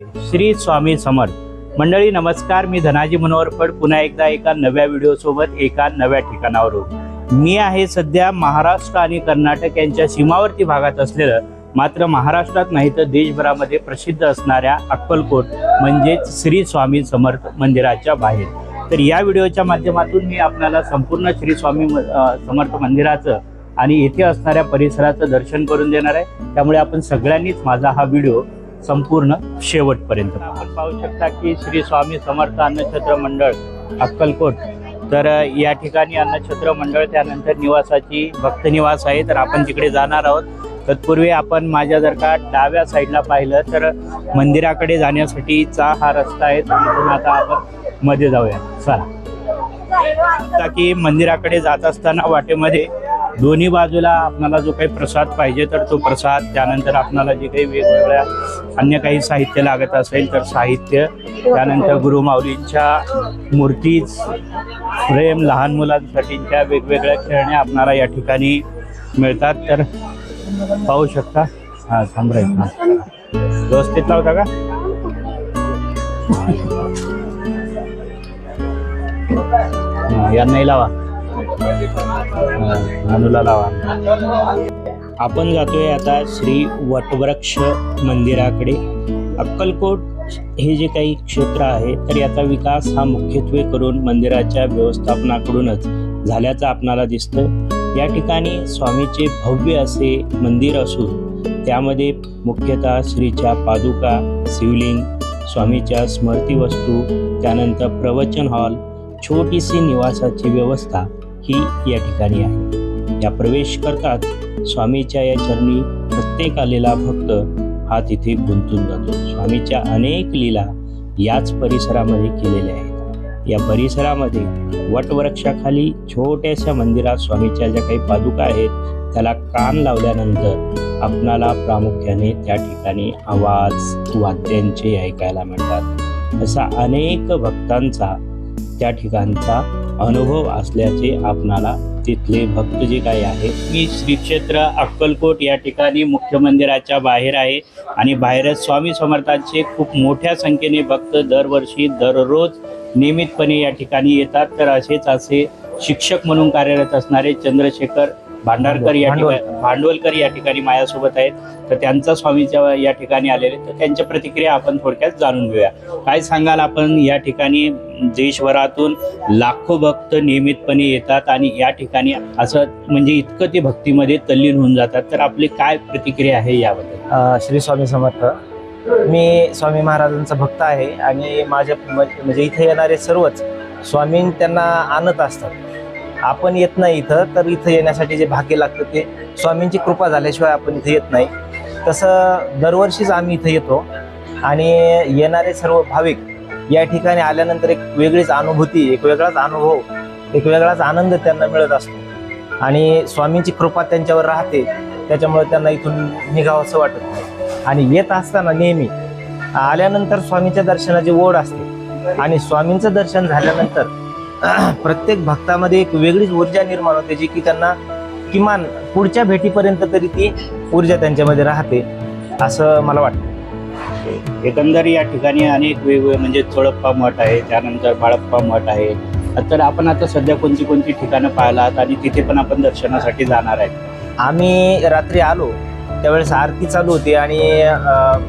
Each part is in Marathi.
श्री स्वामी समर्थ. मंडळी नमस्कार. मी धनाजी मनोहर फड. पुन्हा एकदा एका नव्या व्हिडिओसोबत एका नव्या ठिकाणावर मी आहे सध्या महाराष्ट्र आणि कर्नाटक यांच्या सीमावर्ती भागात असलेलं मात्र महाराष्ट्रात नाही तर देशभरामध्ये प्रसिद्ध असणाऱ्या अक्कलकोट म्हणजेच श्री स्वामी समर्थ मंदिराच्या बाहेर. तर या व्हिडिओच्या माध्यमातून मी आपल्याला संपूर्ण श्री स्वामी समर्थ मंदिराचं आणि येथे असणाऱ्या परिसराचं दर्शन करून देणार आहे. त्यामुळे आपण सगळ्यांनीच माझा हा व्हिडिओ संपूर्ण शेवटपर्यंत आपण पाहू शकता की श्री स्वामी समर्थ अन्नछत्र मंडळ अक्कलकोट. तर या ठिकाणी अन्नछत्र मंडळ त्यानंतर निवासाची भक्त निवास आहे. तर आपण तिकडे जाणार आहोत. तत्पूर्वी आपण माझ्या जर का डाव्या साईडला पाहिलं तर मंदिराकडे जाण्यासाठीचा हा रस्ता आहे. त्यामधून आता आपण मध्ये जाऊया. चला. की मंदिराकडे जात असताना वाटेमध्ये दोन्ही बाजूला आपणाला जो काही प्रसाद पाहिजे तर तो प्रसाद त्यानंतर आपणाला जे काही वेगवेगळ्या अन्य काही साहित्य लागत असेल तर साहित्य त्यानंतर गुरुमाऊलींच्या मूर्तीज फ्रेम लहान मुलांसाठीच्या वेगवेगळ्या खेळण्या आपणाला या ठिकाणी मिळतात. तर पाहू शकता. हा थांबरायचं व्यवस्थित लावता का? यांनाही लावा. अनुला लावा. आपण जातोय आता श्री वटवृक्ष मंदिराकडे. अक्कलकोट हे जे काही क्षेत्र आहे तर याचा विकास हा मुख्यत्वे करून मंदिराच्या व्यवस्थापनाकडूनच झाल्याचं आपणाला दिसतं या ठिकाणी स्वामीचे भव्य असे मंदिर असून त्यामध्ये मुख्यतः श्रीच्या पादुका शिवलिंग स्वामीच्या स्मृती वस्तू त्यानंतर प्रवचन हॉल छोटीशी निवासाची व्यवस्था ती या ठिकाणी आहे. या प्रवेश करताच स्वामीच्या या चरणी प्रत्येक आलेला भक्त हा तिथे गुंतून जातो. स्वामीच्या अनेक लीला याच परिसरामध्ये केलेल्या आहेत. या परिसरामध्ये वटवृक्षाखाली छोट्याशा मंदिरात स्वामीच्या ज्या काही पादुका आहेत त्याला कान लावल्यानंतर आपणाला प्रामुख्याने त्या ठिकाणी आवाज वाद्यांचे ऐकायला मिळतात. असा अनेक भक्तांचा त्या ठिकाणचा अनुभव असल्याचे आपणाला तिथले भक्त जे काही आहेत मी श्री क्षेत्र अक्कलकोट या ठिकाणी मुख्य मंदिराच्या बाहेर आहे. आणि बाहेरच स्वामी समर्थांचे खूप मोठ्या संख्येने भक्त दरवर्षी दररोज नियमितपणे या ठिकाणी येतात. तर असेच असे शिक्षक म्हणून कार्यरत असणारे चंद्रशेखर भांडारकर या ठिकाणी भांडवलकर या ठिकाणी माझ्यासोबत आहेत. तर त्यांचा स्वामीच्या या ठिकाणी आलेले तर त्यांच्या प्रतिक्रिया आपण थोडक्यात जाणून घेऊया. काय सांगाल आपण? या ठिकाणी देशभरातून लाखो भक्त नियमितपणे येतात आणि या ठिकाणी असं म्हणजे इतकं ते भक्तीमध्ये तल्लीन होऊन जातात. तर आपली काय प्रतिक्रिया आहे याबद्दल? श्री स्वामी समर्थ. मी स्वामी महाराजांचा भक्त आहे आणि माझ्या म्हणजे इथे येणारे सर्वच स्वामी त्यांना आणत असतात. आपण येत नाही इथं तर इथं येण्यासाठी जे भाग्य लागतं ते स्वामींची कृपा झाल्याशिवाय आपण इथं येत नाही. तसं दरवर्षीच आम्ही इथं येतो आणि येणारे सर्व भाविक या ठिकाणी आल्यानंतर एक वेगळीच अनुभूती एक वेगळाच अनुभव एक वेगळाच आनंद त्यांना मिळत असतो. आणि स्वामींची कृपा त्यांच्यावर राहते त्याच्यामुळे त्यांना इथून निघावंसं वाटत नाही. आणि येत असताना नेहमी आल्यानंतर स्वामीच्या दर्शनाची ओढ असते. आणि स्वामींचं दर्शन झाल्यानंतर प्रत्येक भक्तामध्ये एक वेगळीच ऊर्जा निर्माण होते जी की त्यांना किमान पुढच्या भेटीपर्यंत तरी ती ऊर्जा त्यांच्यामध्ये राहते असं मला वाटतं. एकंदर या ठिकाणी अनेक वेगवेगळे म्हणजे चोळप्पा मठ आहे त्यानंतर बाळप्पा मठ आहे. तर आपण आता सध्या कोणती कोणती ठिकाणं पाहिला आहात आणि तिथे पण आपण दर्शनासाठी जाणार आहे आम्ही रात्री आलो त्यावेळेस आरती चालू होती आणि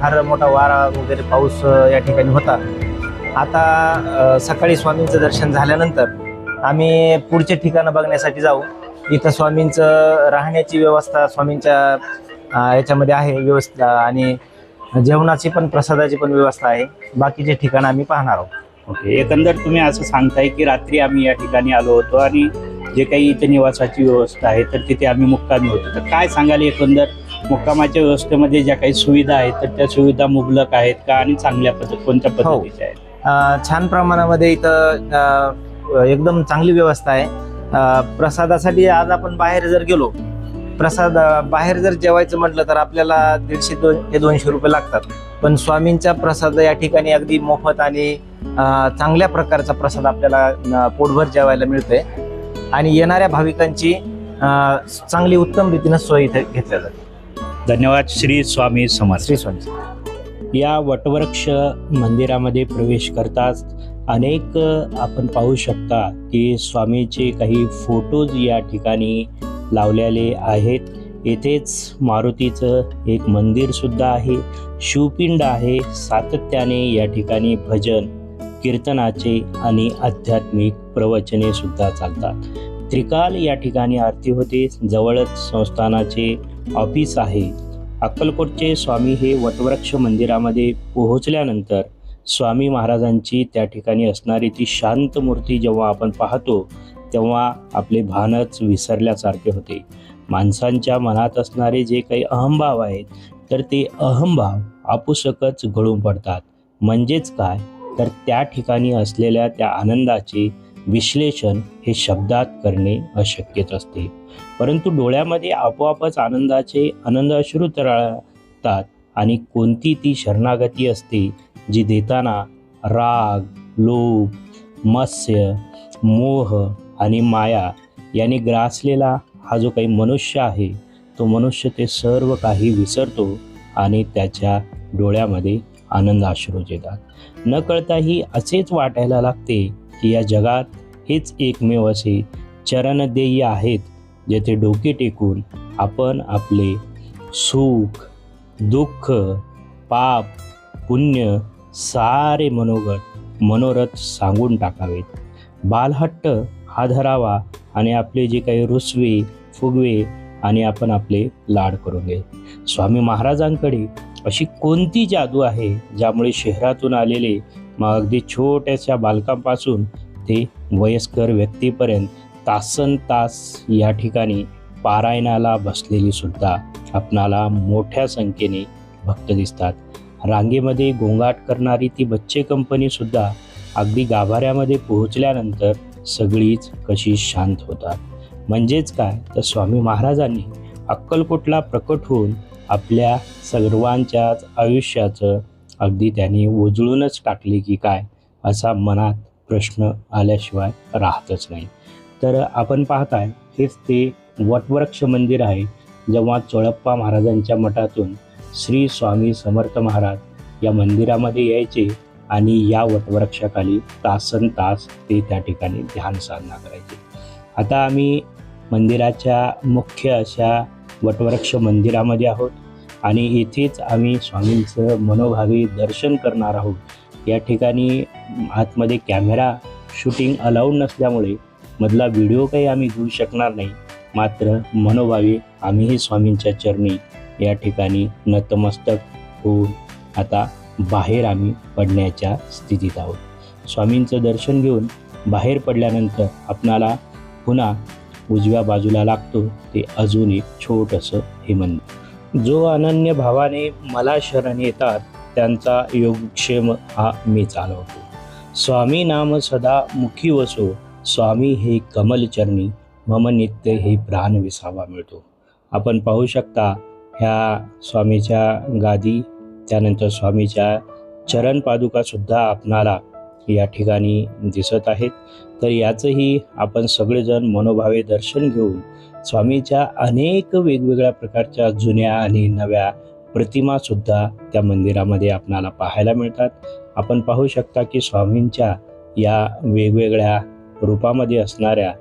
फार मोठा वारा वगैरे पाऊस या ठिकाणी होता. आता सकाळी स्वामींचं दर्शन झाल्यानंतर आम्ही पुढचे ठिकाणं बघण्यासाठी जाऊ. इथं स्वामींचं राहण्याची व्यवस्था स्वामींच्या याच्यामध्ये आहे व्यवस्था आणि जेवणाची पण प्रसादाची पण व्यवस्था आहे. बाकीचे ठिकाणं आम्ही पाहणार आहोत. ओके एकंदर तुम्ही असं सांगताय की रात्री आम्ही या ठिकाणी आलो होतो आणि जे काही इथे निवासाची व्यवस्था आहे तर तिथे आम्ही मुक्कामी होतो. तर काय सांगाल एकंदर मुक्कामाच्या व्यवस्थेमध्ये ज्या काही सुविधा आहेत तर त्या सुविधा मुबलक आहेत का आणि चांगल्या पद्धत कोणत्या पद्धतीच्या आहेत? छान प्रमाणामध्ये इथं एकदम चांगली व्यवस्था आहे. प्रसादासाठी आज आपण बाहेर जर गेलो प्रसाद बाहेर जर जेवायचं म्हटलं तर आपल्याला दीडशे दोन ते दोनशे रुपये लागतात. पण स्वामींचा प्रसाद या ठिकाणी अगदी मोफत आणि चांगल्या प्रकारचा प्रसाद आपल्याला पोटभर जेवायला मिळतोय. आणि येणाऱ्या भाविकांची चांगली उत्तम रीतीनं सोय इथे घेतल्या जाते. धन्यवाद श्री स्वामी समर्थ. श्री स्वामी या वटवृक्ष मंदिरामध्ये प्रवेश करताच अनेक आपण पाहू शकता की स्वामीचे काही फोटोज या ठिकाणी लावलेले आहेत. येथेच मारुतीचं एक मंदिर सुद्धा आहे. शिवपिंड आहे. सातत्याने या ठिकाणी भजन कीर्तनाचे आणि आध्यात्मिक प्रवचने सुद्धा चालतात. त्रिकाल या ठिकाणी आरती होते. जवळच संस्थानाचे ऑफिस आहे. अक्कलकोटचे स्वामी हे वटवृक्ष मंदिरामध्ये पोहोचल्यानंतर स्वामी महाराजांची त्या ठिकाणी असणारी ती शांत मूर्ती जेव्हा आपण पाहतो तेव्हा आपले भानच विसरल्यासारखे होते. माणसांच्या मनात असणारे जे काही अहंभाव आहेत तर ते अहंभाव आपुसकच गळून पडतात. म्हणजेच काय? तर त्या ठिकाणी असलेल्या त्या आनंदाचे विश्लेषण हे शब्दात करणे अशक्यच असते. परंतु डोळ्यामध्ये आपोआपच आनंदाचे आनंद अश्रू तरळतात आणि कोणती ती शरणागती असते जी देताना राग लोभ मत्स्य मोह आणि माया याने ग्रासलेला हा जो काही मनुष्य आहे तो मनुष्य ते सर्व काही विसरतो आणि त्याच्या डोळ्यामध्ये आनंद आश्रू येतात. न कळताही असेच वाटायला लागते की या जगात हेच एकमेव असे चरणदेयी आहेत जेथे डोके टेकून आपण आपले सुख दुःख पाप पुण्य सारे मनोगत मनोरथ सांगून टाकावेत. बालहट्ट हा धरावा आणि आपले जे काही रुसवे फुगवे आणि आपण आपले लाड करून घे. स्वामी महाराजांकडे अशी कोणती जादू आहे ज्यामुळे शहरातून आलेले मग अगदी छोट्याशा बालकांपासून ते वयस्कर व्यक्तीपर्यंत तासन तास या ठिकाणी पारायणाला बसलेली सुद्धा आपणाला मोठ्या संख्येने भक्त दिसतात. रांगेमध्ये गोंगाट करणारी ती बच्चे कंपनी सुद्धा अगदी गाभाऱ्यामध्ये पोहोचल्यानंतर सगळीच कशी शांत होतात. म्हणजेच काय? तर स्वामी महाराजांनी अक्कलकोटला प्रकट होऊन आपल्या सर्वांच्याच आयुष्याचं अगदी त्यांनी उजळूनच टाकले की काय? असा मनात प्रश्न आल्याशिवाय राहतच नाही. तर आपण पाहताय हेच ते वटवृक्ष मंदिर आहे जेव्हा चोळप्पा महाराजांच्या मठातून श्री स्वामी समर्थ महाराज या मंदिरामध्ये यायचे आणि या वटवृक्षाखाली तासन तास ते त्या ठिकाणी ध्यान साधना करायचे. आता आम्ही मंदिराच्या मुख्य अशा वटवृक्ष मंदिरामध्ये आहोत आणि येथेच आम्ही स्वामींचं मनोभावी दर्शन करणार आहोत. या ठिकाणी आतमध्ये कॅमेरा शूटिंग अलाउड नसल्यामुळे मधला व्हिडिओ काही आम्ही घेऊ शकणार नाही. मात्र मनोभावी आम्हीही स्वामींच्या चरणी या ठिकाणी नतमस्तक होऊन आता बाहेर आम्ही पडण्याच्या स्थितीत आहोत. स्वामींचं दर्शन घेऊन बाहेर पडल्यानंतर आपणाला पुन्हा उजव्या बाजूला लागतो ते अजून एक छोटंसं हे मंदिर. जो अनन्य भावाने मला शरण येतात त्यांचा योगक्षेम हा मी चालवतो. स्वामी नाम सदा मुखी वसो स्वामी हे कमलचरणी मम नित्य हे प्राण विसावा मिळतो. आपण पाहू शकता ह्या स्वामीच्या गादी त्यानंतर स्वामीच्या चरण पादुकासुद्धा आपणाला या ठिकाणी दिसत आहेत. तर याचंही आपण सगळेजण मनोभावे दर्शन घेऊन स्वामीच्या अनेक वेगवेगळ्या प्रकारच्या जुन्या आणि नव्या प्रतिमासुद्धा त्या मंदिरामध्ये आपणाला पाहायला मिळतात. आपण पाहू शकता की स्वामींच्या या वेगवेगळ्या रूपामध्ये असणाऱ्या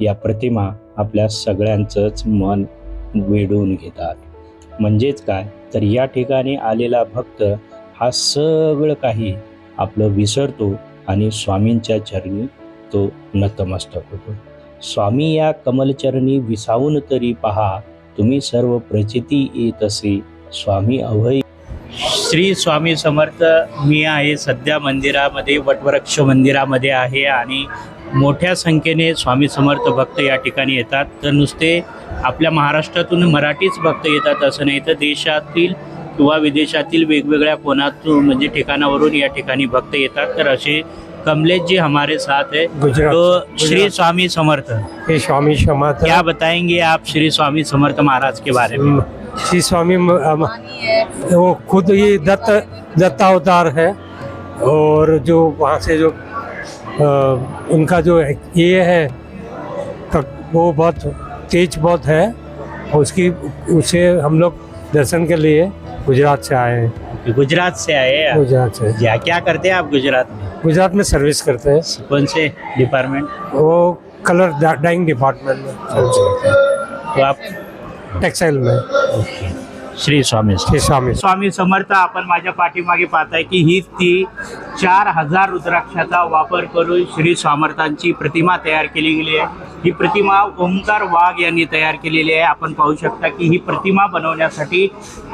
या प्रतिमा आपल्या सगळ्यांचंच मन वेढून घेतात. म्हणजेच काय? तर या ठिकाणी आलेला भक्त हा सगळं काही आपलं विसरतो आणि स्वामींच्या चरणी तो नतमस्तक होतो. स्वामी या कमलचरणी विसावून तरी पहा तुम्ही सर्व प्रचिती येत असे. स्वामी अभय. श्री स्वामी समर्थ मी आहे सध्या मंदिरामध्ये वटवृक्ष मंदिरामध्ये आहे आणि मोठ्या संख्येने स्वामी समर्थ भक्त या ठिकाणी येतात. तर नुसते आपल्या महाराष्ट्रातून मराठीच भक्त येतात असं नाही तर देशातील किंवा विदेशातील वेगवेगळ्या कोणातून म्हणजे ठिकाणावरून या ठिकाणी भक्त येतात. तर असे कमलेश जी हमारे साथ है. गुजरात तो श्री स्वामी समर्थ. के स्वामी समर्थ क्या बताएंगे आप श्री स्वामी समर्थ महाराज के बारे में? श्री स्वामी वो खुद ही दत्त दत्तावतार है और जो वहाँ से जो उनका जो ये है क- वो बहुत तेज बहुत है उसकी उसे हम लोग दर्शन के लिए गुजरात से आए हैं। गुजरात से आए हैं? गुजरात से। क्या क्या करते हैं आप गुजरात में? गुजरात में सर्विस करते हैं। कौन से डिपार्टमेंट वो कलर डाइंग डिपार्टमेंट में। हैं तो आप टेक्सटाइल में। ओके। श्री स्वामी श्री स्वामी. स्वामी समर्थ आपण माझ्या पाठीमागे पाहताय की ही ती चार हजार रुद्राक्षाचा वापर करून श्री स्वामर्थांची प्रतिमा तयार केली गेली आहे. ही प्रतिमा ओंकार वाघ यांनी तयार केलेली आहे. आपण पाहू शकता की ही प्रतिमा बनवण्यासाठी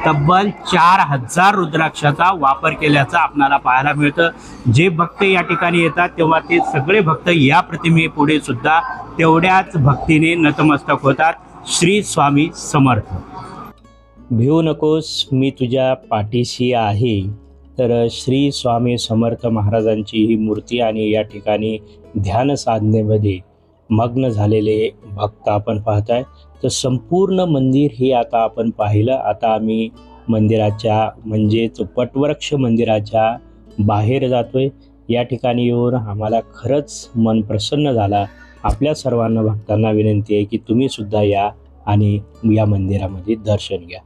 तब्बल चार हजार रुद्राक्षाचा वापर केल्याचं आपणाला पाहायला मिळतं. जे भक्त या ठिकाणी येतात तेव्हा ते सगळे भक्त या प्रतिमेपुढे सुद्धा तेवढ्याच भक्तीने नतमस्तक होतात. श्री स्वामी समर्थ. भिवू नकोस मी तुझ्या पाठीशी आहे. तर श्री स्वामी समर्थ महाराजांची ही मूर्ती आणि या ठिकाणी ध्यान साधनेमध्ये मग्न झालेले भक्त आपण पाहताय. तर संपूर्ण मंदिर हे आता आपण पाहिलं. आता आम्ही मंदिराच्या म्हणजेच पटवृक्ष मंदिराच्या बाहेर जातोय. या ठिकाणी येऊन आम्हाला खरंच मन प्रसन्न झाला. आपल्या सर्वांना भक्तांना विनंती आहे की तुम्ही सुद्धा या आणि या मंदिरामध्ये दर्शन घ्या.